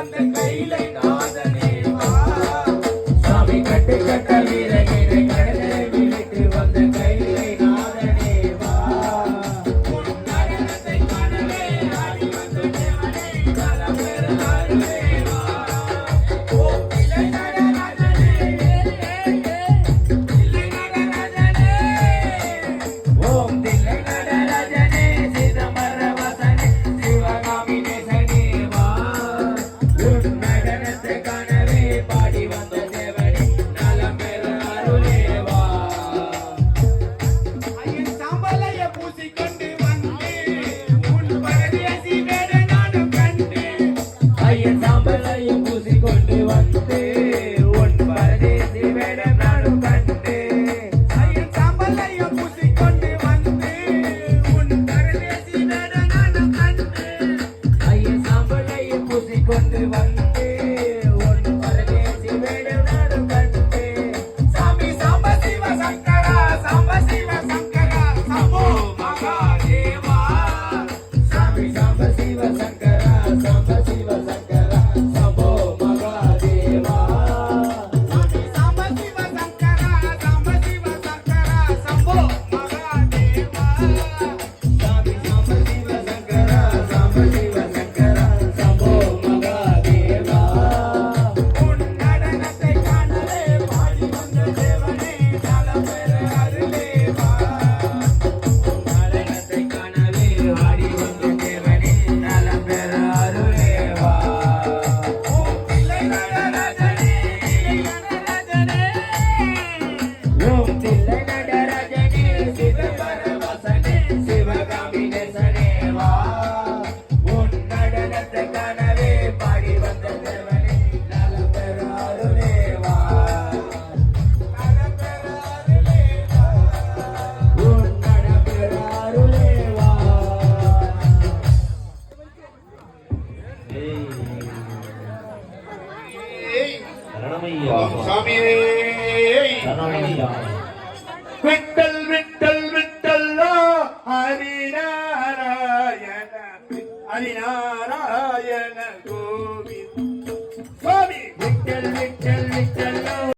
வந்த கையிலை நாதனே I am number Vittal Vittal விட்டல்லா Harinarayana Harinarayana Kovind Swami Vittal Vittal விட்டல்லா